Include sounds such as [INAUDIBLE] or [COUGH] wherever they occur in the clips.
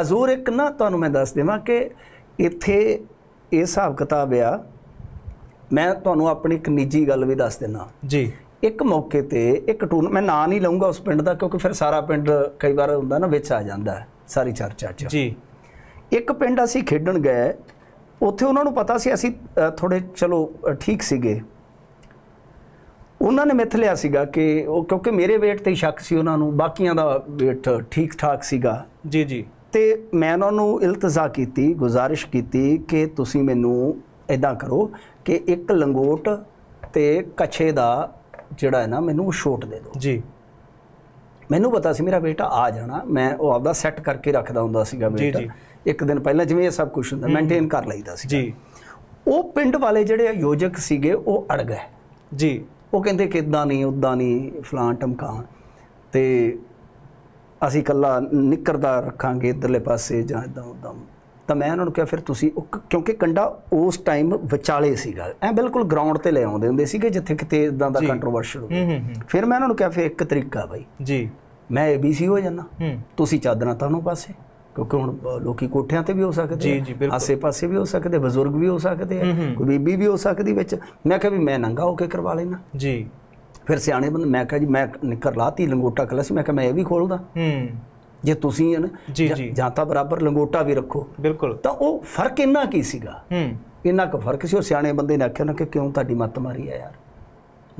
ਹਜ਼ੂਰ ਇੱਕ ਨਾ ਤੁਹਾਨੂੰ ਮੈਂ ਦੱਸ ਦੇਵਾਂ ਕਿ ਇੱਥੇ ਇਹ ਹਿਸਾਬ ਕਿਤਾਬ ਆ ਮੈਂ ਤੁਹਾਨੂੰ ਆਪਣੀ ਇੱਕ ਨਿੱਜੀ ਗੱਲ ਵੀ ਦੱਸ ਦਿੰਦਾ। ਜੀ। ਇੱਕ ਮੌਕੇ ਤੇ ਇੱਕ ਟੂਰ ਮੈਂ ਨਾਂ ਨਹੀਂ ਲਵਾਂਗਾ ਉਸ ਪਿੰਡ ਦਾ ਕਿਉਂਕਿ ਫਿਰ ਸਾਰਾ ਪਿੰਡ ਕਈ ਵਾਰ ਹੁੰਦਾ ਨਾ ਵਿੱਚ ਆ ਜਾਂਦਾ ਸਾਰੀ ਚਰਚਾ 'ਚ। ਜੀ। ਇੱਕ ਪਿੰਡ ਅਸੀਂ ਖੇਡਣ ਗਏ ਉੱਥੇ ਉਹਨਾਂ ਨੂੰ ਪਤਾ ਸੀ ਅਸੀਂ ਥੋੜੇ ਚਲੋ ਠੀਕ ਸੀਗੇ। ਉਹਨਾਂ ਨੇ ਮਿੱਥ ਲਿਆ ਸੀਗਾ ਕਿ ਉਹ ਕਿਉਂਕਿ ਮੇਰੇ weight ਤੇ ਸ਼ੱਕ ਸੀ ਉਹਨਾਂ ਨੂੰ ਬਾਕੀਆਂ ਦਾ weight ਠੀਕ ਠਾਕ ਸੀਗਾ। ਜੀ ਜੀ। ਤੇ ਮੈਂ ਉਹਨਾਂ ਨੂੰ ਇਲਤਜ਼ਾ ਕੀਤੀ ਗੁਜ਼ਾਰਿਸ਼ ਕੀਤੀ ਕਿ ਤੁਸੀਂ ਮੈਨੂੰ ਇਦਾਂ ਕਰੋ ਕਿ ਇੱਕ ਲੰਗੋਟ ਤੇ ਕੱਛੇ ਦਾ ਜਿਹੜਾ ਹੈ ਨਾ ਮੈਨੂੰ ਛੋਟ ਦੇ ਦਿਓ। ਜੀ। ਮੈਨੂੰ ਪਤਾ ਸੀ ਮੇਰਾ ਬੇਟਾ ਆ ਜਾਣਾ ਮੈਂ ਉਹ ਆਪਦਾ ਸੈੱਟ ਕਰਕੇ ਰੱਖਦਾ ਹੁੰਦਾ ਸੀਗਾ ਬੇਟਾ। ਜੀ। ਇੱਕ ਦਿਨ ਪਹਿਲਾਂ ਜਿਵੇਂ ਇਹ ਸਭ ਕੁਝ ਹੁੰਦਾ ਮੇਨਟੇਨ ਕਰ ਲਈਦਾ ਸੀ ਜੀ। ਉਹ ਪਿੰਡ ਵਾਲੇ ਜਿਹੜੇ ਆਯੋਜਕ ਸੀਗੇ ਉਹ ਅੜ ਗਏ। ਜੀ। ਉਹ ਕਹਿੰਦੇ ਕਿ ਇਦਾਂ ਨਹੀਂ ਉਦਾਂ ਨਹੀਂ ਫਲਾਂ ਟਮਕਾਂ ਤੇ ਅਸੀਂ ਕੱਲਾ ਨਿੱਕਰਦਾ ਰੱਖਾਂਗੇ ਇਧਰਲੇ ਪਾਸੇ ਜਾਂ ਇਦਾਂ ਉਦਾਂ। ਤਾਂ ਮੈਂ ਉਹਨਾਂ ਨੂੰ ਕਿਹਾ ਫਿਰ ਤੁਸੀਂ ਕਿਉਂਕਿ ਕੰਡਾ ਉਸ ਟਾਈਮ ਵਿਚਾਲੇ ਸੀਗਾ। ਐ ਬਿਲਕੁਲ ਗਰਾਊਂਡ ਤੇ ਲੈ ਆਉਂਦੇ ਹੁੰਦੇ ਸੀਗੇ ਜਿੱਥੇ ਕਿਤੇ ਇਦਾਂ ਦਾ। ਕੰਟਰੋਵਰਸ਼ਲ ਹੂੰ ਹੂੰ ਹੂੰ ਫਿਰ ਮੈਂ ਉਹਨਾਂ ਨੂੰ ਕਿਹਾ ਫਿਰ ਇੱਕ ਤਰੀਕਾ ਬਾਈ। ਜੀ। ਮੈਂ ਏਬੀਸੀ ਹੋ ਜਾਣਾ ਹੂੰ। ਤੁਸੀਂ ਚਾਦਰਾਂ ਤਾਣੋ ਪਾਸੇ ਕਿਉਂਕਿ ਹੁਣ ਲੋਕੀ ਕੋਠਿਆਂ ਤੇ ਵੀ ਹੋ ਸਕਦੇ ਜੀ। ਆਸੇ-ਪਾਸੇ ਵੀ ਹੋ ਸਕਦੇ ਬਜ਼ੁਰਗ ਵੀ ਹੋ ਸਕਦੇ ਆ। ਕੋਈ ਬੀਬੀ ਵੀ ਹੋ ਸਕਦੀ ਵਿੱਚ। ਮੈਂ ਕਿਹਾ ਵੀ ਮੈਂ ਨੰਗਾ ਹੋ ਕੇ ਕਰਵਾ ਲੈਣਾ ਜੀ। ਫਿਰ ਸਿਆਣੇ ਬੰਦੇ ਮੈਂ ਕਿਹਾ ਜੀ ਮੈਂ ਨਿੱਕਰ ਲਾਤੀ ਲੰਗੋਟਾ ਕਲਸ ਮੈਂ ਕਿਹਾ ਮੈਂ ਇਹ ਵੀ ਖੋਲਦਾ। ਹੂੰ। ਜੇ ਤੁਸੀਂ ਹਨ ਜੀ, ਤਾਂ ਬਰਾਬਰ ਲੰਗੋਟਾ ਵੀ ਰੱਖੋ। ਬਿਲਕੁਲ। ਤਾਂ ਉਹ ਫ਼ਰਕ ਇੰਨਾ ਕੀ ਸੀਗਾ? ਹੂੰ। ਇੰਨਾ ਕੁ ਫ਼ਰਕ ਸੀ ਉਹ ਸਿਆਣੇ ਬੰਦੇ ਨੇ ਆਖਿਆ ਨਾ ਕਿ ਕਿਉਂ ਤੁਹਾਡੀ ਮੱਤ ਮਾਰੀ ਆ ਯਾਰ?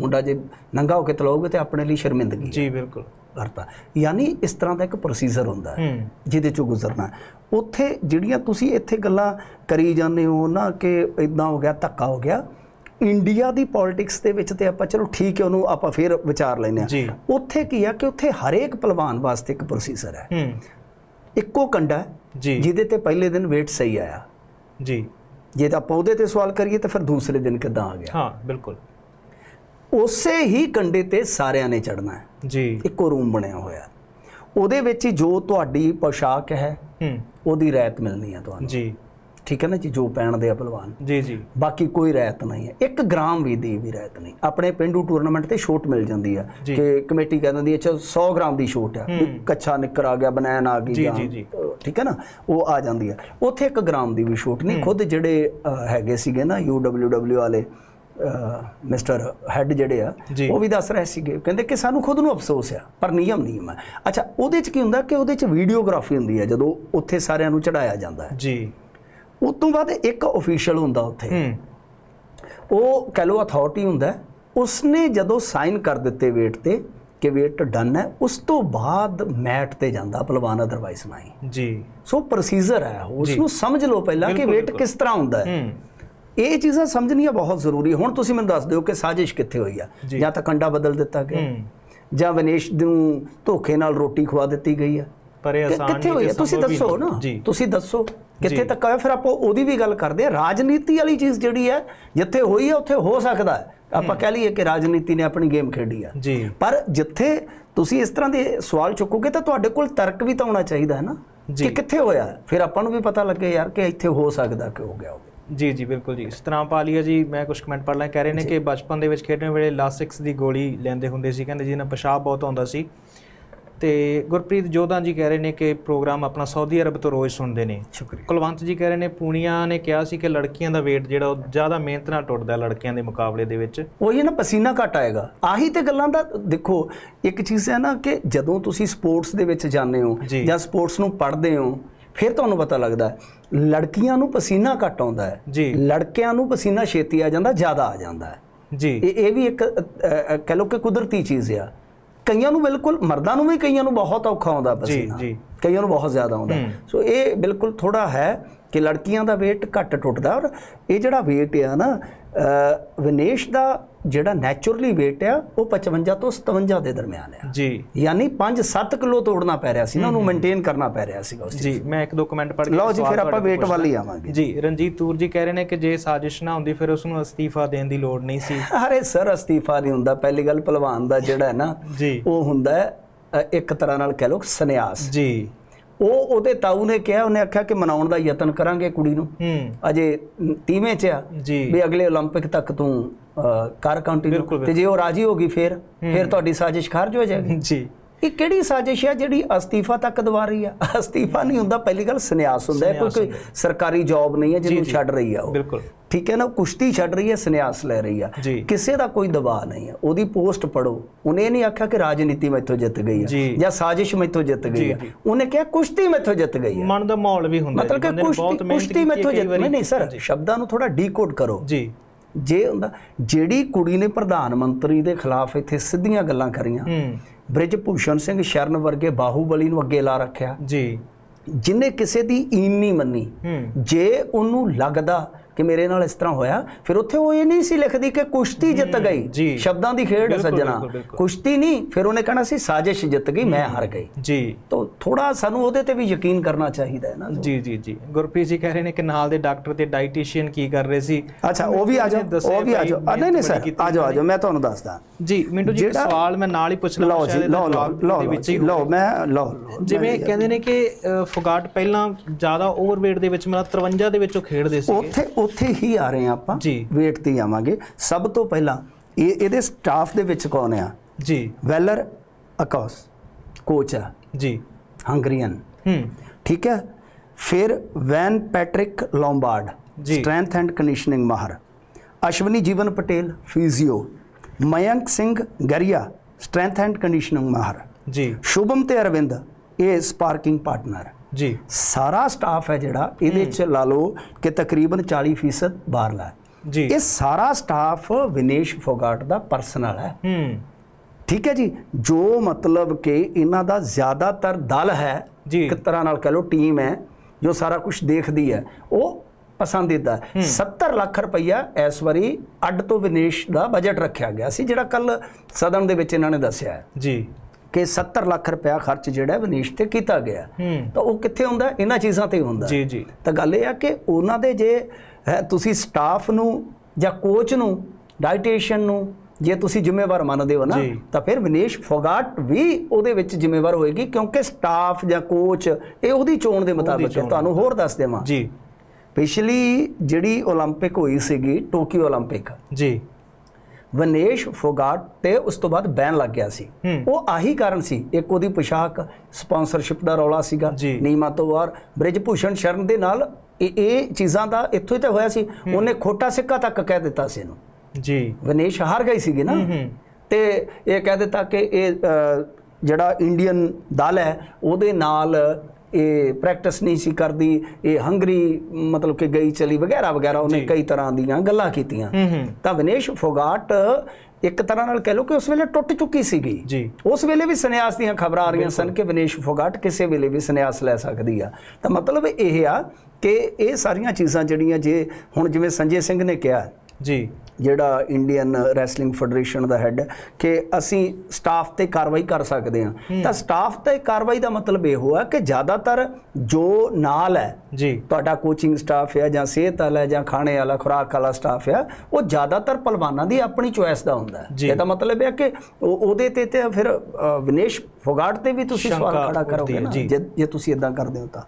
ਮੁੰਡਾ ਜੇ ਨੰਗਾ ਹੋ ਕੇ ਤਲਾਓਗੇ ਤੇ ਆਪਣੇ ਲਈ ਸ਼ਰਮਿੰਦਗੀ। ਜੀ ਬਿਲਕੁਲ। ਕਰਤਾ। ਯਾਨੀ ਇਸ ਤਰ੍ਹਾਂ ਦਾ ਇੱਕ ਪ੍ਰੋਸੀਜਰ ਹੁੰਦਾ ਹੈ ਜਿਹਦੇ ਚੋਂ ਗੁਜ਼ਰਨਾ। ਉੱਥੇ ਜਿਹੜੀਆਂ ਤੁਸੀਂ ਇੱਥੇ ਗੱਲਾਂ ਕਰੀ ਜਾਂਦੇ ਹੋ ਨਾ ਕਿ ਇਦਾਂ ਹੋ ਗਿਆ ਧੱਕਾ ਹੋ ਗਿਆ ਇੰਡੀਆ ਦੀ ਪੋਲਿਟਿਕਸ ਦੇ ਵਿੱਚ ਤੇ ਆਪਾਂ ਚਲੋ ਠੀਕ ਹੈ ਉਹਨੂੰ ਆਪਾਂ ਫੇਰ ਵਿਚਾਰ ਲੈਨੇ ਆ ਉੱਥੇ ਕੀ ਆ ਕਿ ਉੱਥੇ ਹਰੇਕ ਪਹਿਲਵਾਨ ਵਾਸਤੇ ਇੱਕ ਪ੍ਰੋਸੀਜਰ ਹੈ। ਇੱਕੋ ਕੰਡਾ ਜੀ। ਜਿਹਦੇ ਤੇ ਪਹਿਲੇ ਦਿਨ weight ਸਹੀ ਆਇਆ। ਜੀ। ਜੇ ਤਾਂ ਆਪਾਂ ਉਹਦੇ ਤੇ ਸਵਾਲ ਕਰੀਏ ਤਾਂ ਫਿਰ ਦੂਸਰੇ ਦਿਨ ਕਿੱਦਾਂ ਆ ਗਿਆ? ਹਾਂ ਬਿਲਕੁਲ। ਉਸੇ ਹੀ ਕੰਡੇ ਤੇ ਸਾਰਿਆਂ ਨੇ ਚੜਨਾ ਹੈ। ਜੀ। ਇੱਕੋ ਰੂਮ ਬਣਿਆ ਹੋਇਆ ਉਹਦੇ ਵਿੱਚ ਹੀ ਜੋ ਤੁਹਾਡੀ ਪੋਸ਼ਾਕ ਹੈ ਹੂੰ। ਉਹਦੀ ਰਹਿਤ ਮਿਲਣੀ ਹੈ ਤੁਹਾਨੂੰ। ਜੀ। ਠੀਕ ਹੈ ਨਾ ਜੀ ਜੋ ਪਹਿਨਦੇ ਆ ਪਹਿਲਵਾਨ ਜੀ ਜੀ। ਬਾਕੀ ਕੋਈ ਰਹਿਤ ਨਹੀਂ ਹੈ। 1 ਗ੍ਰਾਮ ਵੀ ਦੀ ਵੀ ਰਹਿਤ ਨਹੀਂ। ਆਪਣੇ ਪਿੰਡੂ ਟੂਰਨਾਮੈਂਟ ਤੇ ਛੋਟ ਮਿਲ ਜਾਂਦੀ ਹੈ ਜੀ। ਕਿ ਕਮੇਟੀ ਕਹਿ ਦਿੰਦੀ ਹੈ ਅੱਛਾ 100 ਗ੍ਰਾਮ ਦੀ ਛੋਟ ਵੀ ਕੱਚਾ ਨਿੱਕਰ ਆ ਗਿਆ ਬਨੈਣ ਆ ਗਈ ਜੀ, ਠੀਕ ਹੈ ਨਾ? ਉਹ ਆ ਜਾਂਦੀ ਹੈ ਉੱਥੇ 1 ਗ੍ਰਾਮ ਦੀ ਵੀ ਛੋਟ ਨਹੀਂ। ਖੁਦ ਜਿਹੜੇ ਹੈਗੇ ਸੀਗੇ ਨਾ UWW ਵਾਲੇ ਮਿਸਟਰ ਹੈਡ ਜਿਹੜੇ ਆ। ਉਹ ਵੀ ਦੱਸ ਰਹੇ ਸੀਗੇ। ਕਹਿੰਦੇ ਕਿ ਸਾਨੂੰ ਖੁਦ ਨੂੰ ਅਫਸੋਸ ਆ ਪਰ ਨਿਯਮ ਨਿਯਮ ਹੈ ਅੱਛਾ ਉਹਦੇ ਚ ਕੀ ਹੁੰਦਾ ਕਿ ਉਹਦੇ ਚ ਵੀਡੀਓਗ੍ਰਾਫੀ ਹੁੰਦੀ ਹੈ ਜਦੋਂ ਉੱਥੇ ਸਾਰਿਆਂ ਨੂੰ ਚੜਾਇਆ ਜਾਂਦਾ ਹੈ। ਜੀ। ਉਸ ਤੋਂ ਬਾਅਦ ਇੱਕ ਅਫੀਸ਼ੀਅਲ ਹੁੰਦਾ ਉੱਥੇ। ਉਹ ਕਹਿ ਲਓ ਅਥਾਰਟੀ ਹੁੰਦਾ। ਉਸਨੇ ਜਦੋਂ ਸਾਈਨ ਕਰ ਦਿੱਤੇ weight ਤੇ ਕਿ weight ਡਨ ਹੈ ਉਸ ਤੋਂ ਬਾਅਦ ਮੈਟ ਤੇ ਜਾਂਦਾ ਪਹਿਲਵਾਨ ਅਦਰਵਾਈਜ਼ ਨਹੀਂ। ਜੀ। ਸੋ ਪ੍ਰੋਸੀਜਰ ਹੈ ਉਸ ਨੂੰ ਸਮਝ ਲਓ ਪਹਿਲਾਂ ਕਿ ਬਿਲਕੁਲ। ਕਿਸ ਤਰ੍ਹਾਂ ਹੁੰਦਾ ਹੈ। ਇਹ ਚੀਜ਼ਾਂ ਸਮਝਣੀਆਂ ਬਹੁਤ ਜ਼ਰੂਰੀ ਹੁਣ ਤੁਸੀਂ ਮੈਨੂੰ ਦੱਸ ਦਿਓ ਕਿ ਸਾਜ਼ਿਸ਼ ਕਿੱਥੇ ਹੋਈ ਆ। ਜੀ। ਤਾਂ ਕੰਡਾ ਬਦਲ ਦਿੱਤਾ ਗਿਆ। ਜਾਂ ਵਿਨੇਸ਼ ਨੂੰ ਧੋਖੇ ਨਾਲ ਰੋਟੀ ਖਵਾ ਦਿੱਤੀ ਗਈ ਆ। ਪਰ ਇਹ ਆਸਾਨ ਕਿੱਥੇ ਨਹੀਂ ਹੋਈ ਤੁਸੀਂ ਦੱਸੋ। ਨਾ। ਜੀ। ਤੁਸੀਂ ਦੱਸੋ। ਕਿੱਥੇ ਜੀ। ਤੱਕ ਆਇਆ? ਫਿਰ ਆਪਾਂ ਉਹਦੀ ਵੀ ਗੱਲ ਕਰਦੇ ਆ ਰਾਜਨੀਤੀ ਵਾਲੀ ਚੀਜ਼ ਜਿਹੜੀ ਹੈ ਜਿੱਥੇ ਹੋਈ ਹੈ ਉੱਥੇ ਹੋ ਸਕਦਾ ਹੈ। ਆਪਾਂ ਕਹਿ ਲਈਏ ਕਿ ਰਾਜਨੀਤੀ ਨੇ ਆਪਣੀ ਗੇਮ ਖੇਡੀ ਆ। ਜੀ। ਪਰ ਜਿੱਥੇ ਤੁਸੀਂ ਇਸ ਤਰ੍ਹਾਂ ਦੇ ਸਵਾਲ ਚੁੱਕੋਗੇ ਤਾਂ ਤੁਹਾਡੇ ਕੋਲ ਤਰਕ ਵੀ ਤਾਂ ਹੋਣਾ ਚਾਹੀਦਾ ਹੈ ਨਾ ਜੀ। ਕਿ ਕਿੱਥੇ ਹੋਇਆ। ਫਿਰ ਆਪਾਂ ਨੂੰ ਵੀ ਪਤਾ ਲੱਗੇ ਯਾਰ ਕਿ ਇੱਥੇ ਹੋ ਸਕਦਾ ਕਿ ਹੋ ਗਿਆ ਹੋਵੇ। ਜੀ ਜੀ ਬਿਲਕੁਲ ਜੀ। ਸਤਨਾਮ ਪਾਲੀਆ ਜੀ ਮੈਂ ਕੁਝ ਕਮੈਂਟ ਪੜ੍ਹ ਲਿਆ ਕਹਿ ਰਹੇ ਨੇ ਕਿ ਬਚਪਨ ਦੇ ਵਿੱਚ ਖੇਡਣ ਵੇਲੇ ਲਾਸਿਕਸ ਦੀ ਗੋਲੀ ਲੈਂਦੇ ਹੁੰਦੇ ਸੀ। ਕਹਿੰਦੇ ਜਿਹਨਾਂ ਨਾਲ ਪਿਸ਼ਾਬ ਬਹੁਤ ਆਉਂਦਾ ਸੀ। ਤੇ ਗੁਰਪ੍ਰੀਤ ਜੋਧਾ ਜੀ ਕਹਿ ਰਹੇ ਨੇ ਕਿ ਪ੍ਰੋਗਰਾਮ ਆਪਣਾ ਸਾਊਦੀ ਅਰਬ ਤੋਂ ਰੋਜ਼ ਸੁਣਦੇ ਨੇ। ਸ਼ੁਕਰੀਆ। ਕੁਲਵੰਤ ਜੀ ਕਹਿ ਰਹੇ ਨੇ ਪੂਨੀਆ ਨੇ ਕਿਹਾ ਸੀ ਕਿ ਲੜਕੀਆਂ ਦਾ weight ਜਿਹੜਾ ਉਹ ਜ਼ਿਆਦਾ ਮਿਹਨਤ ਨਾਲ ਟੁੱਟਦਾ ਲੜਕਿਆਂ ਦੇ ਮੁਕਾਬਲੇ ਦੇ ਵਿੱਚ। ਉਹੀ ਹੈ ਨਾ ਪਸੀਨਾ ਘੱਟ ਆਏਗਾ। ਆਹੀ ਤੇ ਗੱਲਾਂ ਦਾ ਦੇਖੋ ਇੱਕ ਚੀਜ਼ ਹੈ ਨਾ ਕਿ ਜਦੋਂ ਤੁਸੀਂ ਸਪੋਰਟਸ ਦੇ ਵਿੱਚ ਜਾਂਦੇ ਹੋ ਜੀ। ਸਪੋਰਟਸ ਨੂੰ ਪੜ੍ਹਦੇ ਹੋ ਫਿਰ ਤੁਹਾਨੂੰ ਪਤਾ ਲੱਗਦਾ ਹੈ ਲੜਕੀਆਂ ਨੂੰ ਪਸੀਨਾ ਘੱਟ ਆਉਂਦਾ ਹੈ। ਜੀ। ਲੜਕਿਆਂ ਨੂੰ ਪਸੀਨਾ ਛੇਤੀ ਆ ਜਾਂਦਾ ਜ਼ਿਆਦਾ ਆ ਜਾਂਦਾ ਹੈ। ਜੀ। ਇਹ ਇਹ ਵੀ ਇੱਕ ਕਹਿ ਲਓ ਕਿ ਕੁਦਰਤੀ ਚੀਜ਼ ਆ। ਕਈਆਂ ਨੂੰ ਬਿਲਕੁਲ ਮਰਦਾਂ ਨੂੰ ਵੀ ਕਈਆਂ ਨੂੰ ਬਹੁਤ ਔਖਾ ਆਉਂਦਾ ਪਸੀਨਾ ਜੀ। ਕਈਆਂ ਨੂੰ ਬਹੁਤ ਜ਼ਿਆਦਾ ਆਉਂਦਾ। ਸੋ ਇਹ ਬਿਲਕੁਲ ਥੋੜਾ ਹੈ ਕਿ ਲੜਕੀਆਂ ਦਾ weight ਘੱਟ ਟੁੱਟਦਾ ਔਰ ਇਹ ਜਿਹੜਾ weight ਆ ਨਾ ਵਿਨੇਸ਼ ਦਾ ਜਿਹੜਾ ਨੈਚੁਰਲੀ weight ਆ ਉਹ 55 ਤੋਂ 57 ਦੇ ਦਰਮਿਆਨ ਆ। ਜੀ। ਯਾਨੀ 5-7 ਕਿਲੋ ਤੋੜਨਾ ਪੈ ਰਿਹਾ ਸੀ ਨਾ ਉਹਨੂੰ ਮੇਨਟੇਨ ਕਰਨਾ ਪੈ ਰਿਹਾ ਸੀਗਾ ਉਸ ਜੀ ਮੈਂ ਇੱਕ ਦੋ ਕਮੈਂਟ ਪੜ੍ਹ ਕੇ ਲਓ ਜੀ ਫਿਰ ਆਪਾਂ weight ਵੱਲ ਹੀ ਆਵਾਂਗੇ। ਜੀ ਰਣਜੀਤ ਤੂਰ ਜੀ ਕਹਿ ਰਹੇ ਨੇ ਕਿ ਜੇ ਸਾਜ਼ਿਸ਼ ਨਾ ਹੁੰਦੀ ਫਿਰ ਉਸ ਨੂੰ ਅਸਤੀਫਾ ਦੇਣ ਦੀ ਲੋੜ ਨਹੀਂ ਸੀ। [LAUGHS] ਅਰੇ ਸਰ ਅਸਤੀਫਾ ਨਹੀਂ ਹੁੰਦਾ। ਪਹਿਲੀ ਗੱਲ ਪਹਿਲਵਾਨ ਦਾ ਜਿਹੜਾ ਹੈ ਨਾ ਜੀ। ਉਹ ਹੁੰਦਾ ਇੱਕ ਤਰ੍ਹਾਂ ਨਾਲ ਕਹਿ ਲਓ ਸੰਨਿਆਸ। ਜੀ। ਉਹ ਉਹਦੇ ਤਾਊ ਨੇ ਕਿਹਾ ਉਹਨੇ ਆਖਿਆ ਕਿ ਮਨਾਉਣ ਦਾ ਯਤਨ ਕਰਾਂਗੇ ਕੁੜੀ ਨੂੰ ਹੂੰ ਅਜੇ 30ਵੇਂ ਚ ਆ ਜੀ ਵੀ ਅਗਲੇ 올림픽 ਤੱਕ ਤੂੰ ਅ, ਕਰ ਕੰਟੀਨਿਊ ਬਿਲਕੁਲ, ਤੇ ਜੇ ਉਹ ਰਾਜੀ ਹੋ ਗਈ ਫਿਰ ਫਿਰ ਤੁਹਾਡੀ ਸਾਜ਼ਿਸ਼ ਖਾਰਜ ਹੋ ਜਾਏਗੀ ਜੀ ਇਹ ਕਿਹੜੀ ਸਾਜ਼ਿਸ਼ ਹੈ ਜਿਹੜੀ ਅਸਤੀਫਾ ਤੱਕ ਦਵਾ ਰਹੀ ਆ ਅਸਤੀਫਾ ਨਹੀਂ ਹੁੰਦਾ ਪਹਿਲੀ ਗੱਲ ਸੰਨਿਆਸ ਹੁੰਦਾ ਹੈ ਕੋਈ ਕੋਈ ਸਰਕਾਰੀ ਜੌਬ ਨਹੀਂ ਹੈ ਜਿਹਨੂੰ ਛੱਡ ਰਹੀ ਆ ਉਹ ਬਿਲਕੁਲ ਠੀਕ ਹੈ ਨਾ ਕੁਸ਼ਤੀ ਛੱਡ ਰਹੀ ਹੈ ਸੰਨਿਆਸ ਲੈ ਰਹੀ ਆ। ਕਿਸੇ ਦਾ ਕੋਈ ਦਬਾਅ ਨਹੀਂ ਹੈ। ਉਹਦੀ ਪੋਸਟ ਪੜੋ ਉਹਨੇ ਨਹੀਂ ਆਖਿਆ ਕਿ ਰਾਜਨੀਤੀ ਮੈਥੋਂ ਜਿੱਤ ਗਈ। ਹੈ ਜਾਂ। ਸਾਜ਼ਿਸ਼ ਮੈਥੋਂ ਜਿੱਤ ਗਈ ਹੈ ਉਹਨੇ ਕਿਹਾ ਕੁਸ਼ਤੀ ਮੈਥੋਂ ਜਿੱਤ ਗਈ ਹੈ ਮਨ ਦਾ ਮਾਹੌਲ ਵੀ ਹੁੰਦਾ ਮਤਲਬ ਕਿ ਕੁਸ਼ਤੀ ਕੁਸ਼ਤੀ ਮੈਥੋਂ ਜਿੱਤ। ਨਹੀਂ ਨਹੀਂ ਸਰ ਸ਼ਬਦਾਂ ਨੂੰ ਥੋੜਾ ਡੀਕੋਡ ਕਰੋ। ਜੀ। ਜੇ ਹੁੰਦਾ ਜਿਹੜੀ ਕੁੜੀ ਨੇ ਪ੍ਰਧਾਨ ਮੰਤਰੀ ਦੇ ਖਿਲਾਫ ਇੱਥੇ ਸਿੱਧੀਆਂ ਗੱਲਾਂ ਕਰੀਆਂ ਬ੍ਰਿਜ ਭੂਸ਼ਣ ਸਿੰਘ ਸ਼ਰਨ ਵਰਗੇ ਬਾਹੂਬਲੀ ਨੂੰ ਅੱਗੇ ਲਾ ਰੱਖਿਆ। ਜੀ। ਜਿਨੇ ਕਿਸੇ ਦੀ ਈਨ ਨਹੀਂ ਮੰਨੀ ਜੇ ਉਹਨੂੰ ਲੱਗਦਾ ਕਿ ਮੇਰੇ ਨਾਲ ਇਸ ਤਰ੍ਹਾਂ ਹੋਇਆ। ਫਿਰ ਉੱਥੇ ਉਹ ਇਹ ਨਹੀਂ ਸੀ ਲਿਖਦੀ ਕਿ ਕੁਸ਼ਤੀ ਜਿੱਤ। ਗਈ। ਸ਼ਬਦਾਂ ਦੀ ਖੇਡ ਸੱਜਣਾ। ਕੁਸ਼ਤੀ ਨਹੀਂ ਫਿਰ ਉਹਨੇ ਕਹਿਣਾ ਸੀ ਸਾਜ਼ਿਸ਼ ਜਿੱਤ ਗਈ ਮੈਂ ਹਾਰ ਗਈ। ਜੀ। ਤਾਂ ਥੋੜਾ ਸਾਨੂੰ ਉਹਦੇ ਤੇ ਵੀ ਯਕੀਨ ਕਰਨਾ ਚਾਹੀਦਾ ਹੈ ਨਾ ਜੀ ਜੀ ਜੀ। ਗੁਰਪ੍ਰੀਤ ਜੀ ਕਹਿ ਰਹੇ ਨੇ ਕਿ ਨਾਲ ਦੇ ਡਾਕਟਰ ਤੇ ਡਾਈਟੀਸ਼ੀਅਨ ਕੀ ਕਰ ਰਹੇ ਸੀ? ਅੱਛਾ ਉਹ ਵੀ ਆ ਜਾਓ ਉਹ ਵੀ ਆ ਜਾਓ। ਨਹੀਂ ਨਹੀਂ ਸਰ ਆ ਜਾਓ ਆ ਜਾਓ ਮੈਂ ਤੁਹਾਨੂੰ ਦੱਸਦਾ। ਜੀ ਮਿੰਟੂ ਜੀ ਸਵਾਲ ਮੈਂ ਨਾਲ ਹੀ ਪੁੱਛਣਾ ਲਓ ਜੀ ਸ਼ਾਇਦ ਲਓ ਲਓ ਲਓ ਮੈਂ ਲਓ ਜਿਵੇਂ ਕਹਿੰਦੇ ਨੇ ਕਿ ਫੁਗਾਟ ਪਹਿਲਾਂ ਜ਼ਿਆਦਾ ਓਵਰਵੇਟ ਦੇ ਵਿੱਚ ਮਤਲਬ 53 ਦੇ ਵਿੱਚੋਂ ਖੇਡਦੇ ਸੀ ਉੱਥੇ ਉੱਥੇ ਹੀ ਆ ਰਹੇ ਹਾਂ ਆਪਾਂ। ਵੇਟ ਤੇ ਆਵਾਂਗੇ। ਸਭ ਤੋਂ ਪਹਿਲਾਂ ਇਹ ਇਹਦੇ ਸਟਾਫ ਦੇ ਵਿੱਚ ਕੌਣ ਆ? ਜੀ। ਵੈਲਰ ਅਕੌਸ ਕੋਚ ਆ। ਜੀ। ਹੰਗਰੀਅਨ ਹੂੰ। ਠੀਕ ਹੈ? ਫਿਰ Wayne Patrick Lombard ji. Strength and conditioning ਮਾਹਰ। Ashwani Jeevan Patel physio Mayank Singh Garia strength and conditioning ਮਾਹਰ। ਜੀ। ਸ਼ੁਭਮ ਤੇ ਅਰਵਿੰਦ ਇਹ ਸਪਾਰਕਿੰਗ ਪਾਰਟਨਰ ਜੀ। ਸਾਰਾ ਸਟਾਫ ਹੈ ਜਿਹੜਾ ਇਹਦੇ ਚ ਲਾ ਲਓ ਕਿ ਤਕਰੀਬਨ 40% ਬਾਹਰਲਾ ਹੈ। ਜੀ। ਇਹ ਸਾਰਾ ਸਟਾਫ ਵਿਨੇਸ਼ ਫੋਗਾਟ ਦਾ ਪਰਸਨਲ ਹੈ। ਹੂੰ। ਠੀਕ ਹੈ ਜੀ? ਜੋ ਮਤਲਬ ਕਿ ਇਹਨਾਂ ਦਾ ਜ਼ਿਆਦਾਤਰ ਦਲ ਹੈ ਜੀ। ਇੱਕ ਤਰ੍ਹਾਂ ਨਾਲ ਕਹ ਲਓ ਟੀਮ ਹੈ ਜੋ ਸਾਰਾ ਕੁਝ ਦੇਖਦੀ ਹੈ ਉਹ ਪਸੰਦੀਦਾ ਹੈ। 70 ਲੱਖ ਰੁਪਈਆ ਇਸ ਵਾਰੀ ਅੱਡ ਤੋਂ ਵਿਨੇਸ਼ ਦਾ ਬਜਟ ਰੱਖਿਆ ਗਿਆ ਸੀ ਜਿਹੜਾ ਕੱਲ ਸਦਨ ਦੇ ਵਿੱਚ ਇਹਨਾਂ ਨੇ ਦੱਸਿਆ ਹੈ। ਜੀ। ਕਿ 70 ਲੱਖ ਰੁਪਇਆ ਖਰਚ ਜਿਹੜਾ ਹੈ ਵਿਨੇਸ਼ ਤੇ ਕੀਤਾ ਗਿਆ ਹੂੰ ਤਾਂ ਉਹ ਕਿੱਥੇ ਹੁੰਦਾ ਹੈ? ਇਹਨਾਂ ਚੀਜ਼ਾਂ ਤੇ ਹੁੰਦਾ ਹੈ। ਜੀ ਜੀ ਤਾਂ ਗੱਲ ਇਹ ਆ ਕਿ ਉਹਨਾਂ ਦੇ ਜੇ ਹੈ, ਤੁਸੀਂ ਸਟਾਫ ਨੂੰ ਜਾਂ ਕੋਚ ਨੂੰ ਡਾਈਟੇਸ਼ਨ ਨੂੰ ਜੇ ਤੁਸੀਂ ਜ਼ਿੰਮੇਵਾਰ ਮੰਨਦੇ ਹੋ ਨਾ ਜੀ। ਤਾਂ ਫਿਰ ਵਿਨੇਸ਼ ਫੋਗਾਟ ਵੀ ਉਹਦੇ ਵਿੱਚ ਜ਼ਿੰਮੇਵਾਰ ਹੋਏਗੀ ਕਿਉਂਕਿ ਸਟਾਫ ਜਾਂ ਕੋਚ ਇਹ ਉਹਦੀ ਚੋਣ ਦੇ ਮੁਤਾਬਕ ਹੈ ਚੋਣ। ਤੁਹਾਨੂੰ ਹੋਰ ਦੱਸ ਦੇਵਾਂ ਜੀ ਪਿਛਲੀ ਜਿਹੜੀ 올림픽 ਹੋਈ ਸੀਗੀ ਟੋਕੀਓ 올림픽 ਜੀ ਵਿਨੇਸ਼ ਫੋਗਾਟ ਤੇ ਉਸ ਤੋਂ ਬਾਅਦ ਬੈਨ ਲੱਗ ਗਿਆ ਸੀ। ਉਹ ਆਹੀ ਕਾਰਨ ਸੀ। ਇੱਕ ਉਹਦੀ ਪੋਸ਼ਾਕ ਸਪਾਂਸਰਸ਼ਿਪ ਦਾ ਰੌਲਾ ਸੀਗਾ। ਨੀਮਾ ਤੋਂ ਬਾਹਰ ਬ੍ਰਿਜ ਭੂਸ਼ਣ ਸ਼ਰਨ ਦੇ ਨਾਲ ਇਹ ਚੀਜ਼ਾਂ ਦਾ ਇੱਥੋਂ ਹੀ ਤਾਂ ਹੋਇਆ ਸੀ। ਉਹਨੇ ਖੋਟਾ ਸਿੱਕਾ ਤੱਕ ਕਹਿ ਦਿੱਤਾ ਸੀ ਇਹਨੂੰ। ਜੀ। ਵਿਨੇਸ਼ ਹਾਰ ਗਈ ਸੀਗੀ ਨਾ। ਤੇ ਇਹ ਕਹਿ ਦਿੱਤਾ ਕਿ ਇਹ ਜਿਹੜਾ ਇੰਡੀਅਨ ਦਲ ਹੈ ਉਹਦੇ ਨਾਲ ਇਹ ਪ੍ਰੈਕਟਿਸ ਨਹੀਂ ਸੀ ਕਰਦੀ ਇਹ ਹੰਗਰੀ ਮਤਲਬ ਕਿ ਗਈ ਚਲੀ ਵਗੈਰਾ ਵਗੈਰਾ ਉਹਨੇ ਕਈ ਤਰ੍ਹਾਂ ਦੀਆਂ ਗੱਲਾਂ ਕੀਤੀਆਂ। ਤਾਂ ਵਿਨੇਸ਼ ਫੋਗਾਟ ਇੱਕ ਤਰ੍ਹਾਂ ਨਾਲ ਕਹਿ ਲਓ ਕਿ ਉਸ ਵੇਲੇ ਟੁੱਟ ਚੁੱਕੀ ਸੀਗੀ। ਜੀ। ਉਸ ਵੇਲੇ ਵੀ ਸੰਨਿਆਸ ਦੀਆਂ ਖਬਰਾਂ ਆ ਰਹੀਆਂ ਸਨ ਕਿ ਵਿਨੇਸ਼ ਫੋਗਾਟ ਕਿਸੇ ਵੇਲੇ ਵੀ ਸੰਨਿਆਸ ਲੈ ਸਕਦੀ ਆ। ਤਾਂ ਮਤਲਬ ਇਹ ਆ ਕਿ ਇਹ ਸਾਰੀਆਂ ਚੀਜ਼ਾਂ ਜਿਹੜੀਆਂ ਜੇ ਹੁਣ ਜਿਵੇਂ ਸੰਜੇ ਸਿੰਘ ਨੇ ਕਿਹਾ ਜੀ। ਜਿਹੜਾ ਇੰਡੀਅਨ ਰੈਸਲਿੰਗ ਫੈਡਰੇਸ਼ਨ ਦਾ ਹੈੱਡ ਕਿ ਅਸੀਂ ਸਟਾਫ ਤੇ ਕਾਰਵਾਈ ਕਰ ਸਕਦੇ ਹਾਂ। ਤਾਂ ਸਟਾਫ ਤੇ ਕਾਰਵਾਈ ਦਾ ਮਤਲਬ ਇਹ ਹੋਆ ਕਿ ਜ਼ਿਆਦਾਤਰ ਜੋ ਨਾਲ ਹੈ ਜੀ। ਤੁਹਾਡਾ ਕੋਚਿੰਗ ਸਟਾਫ ਹੈ ਜਾਂ ਸਿਹਤ ਵਾਲਾ ਜਾਂ ਖਾਣੇ ਵਾਲਾ ਖੁਰਾਕ ਵਾਲਾ ਸਟਾਫ ਹੈ ਉਹ ਜ਼ਿਆਦਾਤਰ ਪਹਿਲਵਾਨਾਂ ਦੀ ਆਪਣੀ ਚੁਆਇਸ ਦਾ ਹੁੰਦਾ ਹੈ। ਇਹਦਾ ਮਤਲਬ ਹੈ ਕਿ ਉਹ- ਉਹਦੇ ਤੇ ਤੇ ਫਿਰ ਵਿਨੇਸ਼ ਫੋਗਾਟ ਤੇ ਵੀ ਤੁਸੀਂ ਸਵਾਲ ਖੜਾ ਕਰੋਗੇ ਨਾ ਜੇ। ਤੁਸੀਂ ਇਦਾਂ ਕਰਦੇ ਹੋ ਤਾਂ।